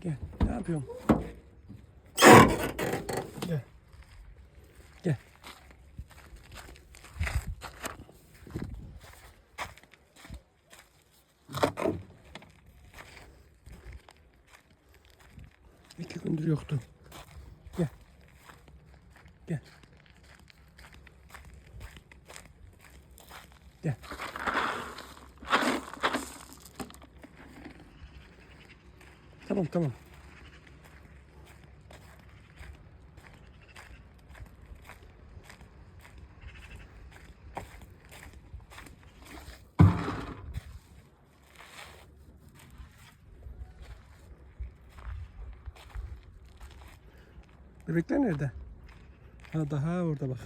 Gel. Ne yapıyorsun? Gel. Gel. İki gündür yoktu. Gel. Gel. Gel. Tamam tamam. Bebekler nerede? Ha daha orada bak.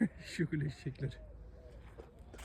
Şu eşekler.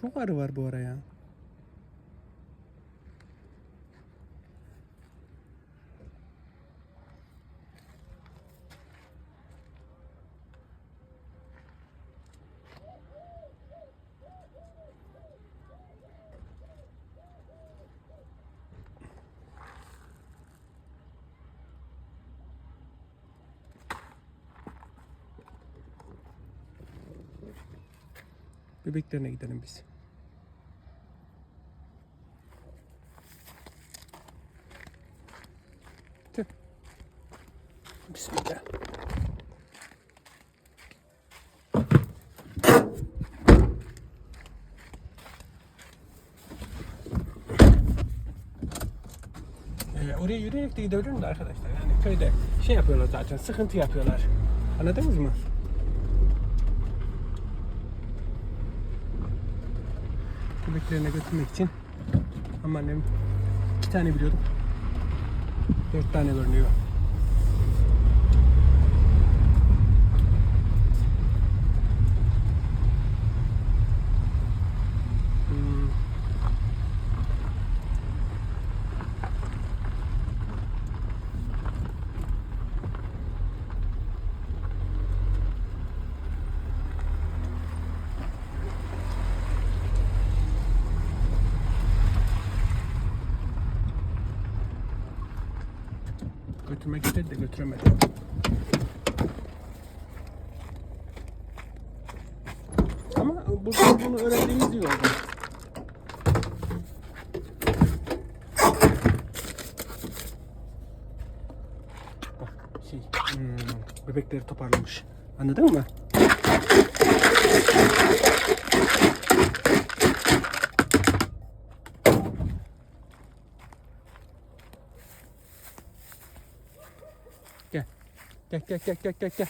Çok arı var bu ara Bebeklerine gidelim biz. Tüh. Bismillah. Ee, oraya yürüyerek de gidebilirim de arkadaşlar. Yani köyde şey yapıyorlar zaten, sıkıntı yapıyorlar. Anladınız mı? Köpeklerine götürmek için. Ama annem iki tane biliyordum. Dört tane görünüyor. Hmm. Götürmek istedi de götüremedi. Ama burada bunu öğrendiğimiz iyi. Bak şey, hmm, bebekleri toparlamış. Anladın mı? Gel gel gel gel gel gel.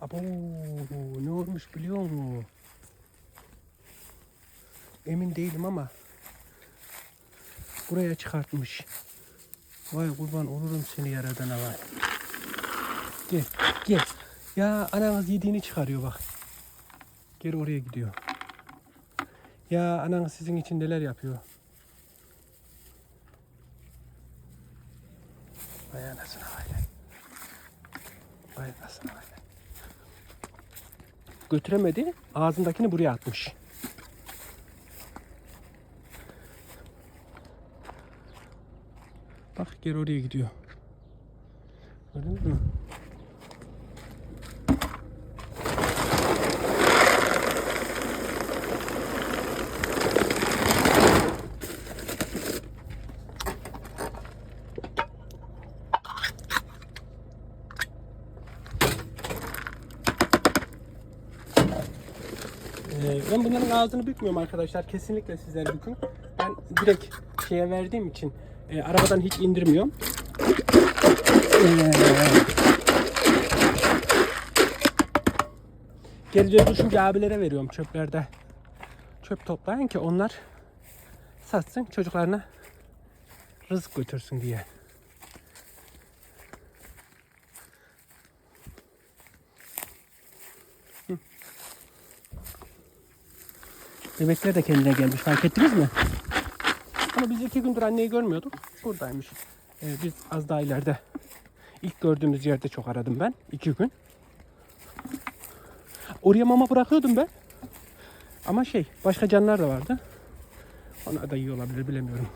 Abo ne olmuş biliyor musun? Emin değilim ama buraya çıkartmış. Vay kurban olurum seni yaradana vay. Gel gel. Ya ananız yediğini çıkarıyor bak. Geri oraya gidiyor. Ya ananız sizin için neler yapıyor. Vay anasını götüremedi. Ağzındakini buraya atmış. Bak geri oraya gidiyor. Gördünüz mü? Ee, ben bunların ağzını bükmüyorum arkadaşlar. Kesinlikle sizler bükün. Ben direkt şeye verdiğim için e, arabadan hiç indirmiyorum. Ee, geri dönüşümcü abilere veriyorum çöplerde. Çöp toplayan ki onlar satsın çocuklarına rızık götürsün diye. Bebekler de kendine gelmiş fark ettiniz mi? Ama biz iki gündür anneyi görmüyorduk. Buradaymış. Ee, biz az daha ileride. ilk gördüğümüz yerde çok aradım ben. iki gün. Oraya mama bırakıyordum ben. Ama şey başka canlılar da vardı. Onlar da iyi olabilir bilemiyorum.